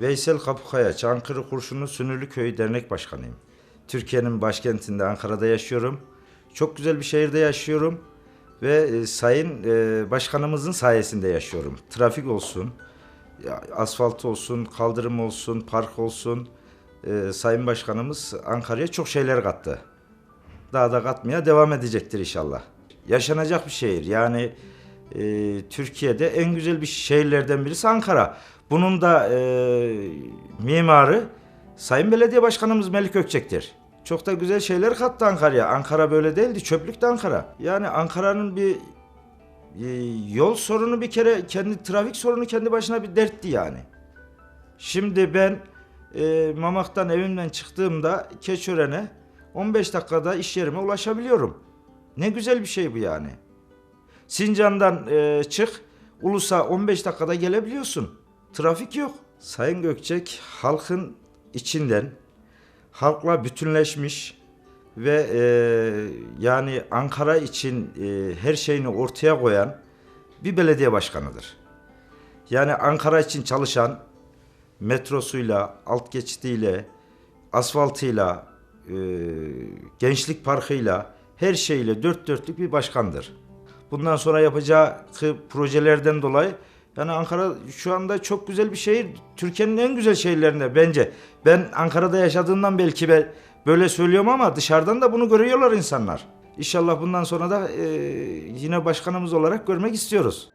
Veysel Kapukaya, Çankırı Kurşunlu Sünürlü Köyü Dernek Başkanıyım. Türkiye'nin başkentinde Ankara'da yaşıyorum. Çok güzel bir şehirde yaşıyorum ve e, sayın e, başkanımızın sayesinde yaşıyorum. Trafik olsun, asfalt olsun, kaldırım olsun, park olsun. E, sayın başkanımız Ankara'ya çok şeyler kattı. Daha da katmaya devam edecektir inşallah. Yaşanacak bir şehir. Yani e, Türkiye'de en güzel bir şehirlerden birisi Ankara. Bunun da e, mimarı Sayın Belediye Başkanımız Melik Gökçek'tir. Çok da güzel şeyler kattı Ankara'ya. Ankara böyle değildi, çöplüktü Ankara. Yani Ankara'nın bir e, yol sorunu bir kere, kendi trafik sorunu kendi başına bir dertti yani. Şimdi ben e, Mamak'tan evimden çıktığımda Keçören'e 15 dakikada iş yerime ulaşabiliyorum. Ne güzel bir şey bu yani. Sincan'dan e, çık, Ulus'a 15 dakikada gelebiliyorsun. Trafik yok. Sayın Gökçek halkın içinden halkla bütünleşmiş ve e, yani Ankara için e, her şeyini ortaya koyan bir belediye başkanıdır. Yani Ankara için çalışan metrosuyla, alt geçitiyle, asfaltıyla, e, gençlik parkıyla, her şeyle dört dörtlük bir başkandır. Bundan sonra yapacağı projelerden dolayı yani Ankara şu anda çok güzel bir şehir. Türkiye'nin en güzel şehirlerinde bence. Ben Ankara'da yaşadığımdan belki ben böyle söylüyorum ama dışarıdan da bunu görüyorlar insanlar. İnşallah bundan sonra da e, yine başkanımız olarak görmek istiyoruz.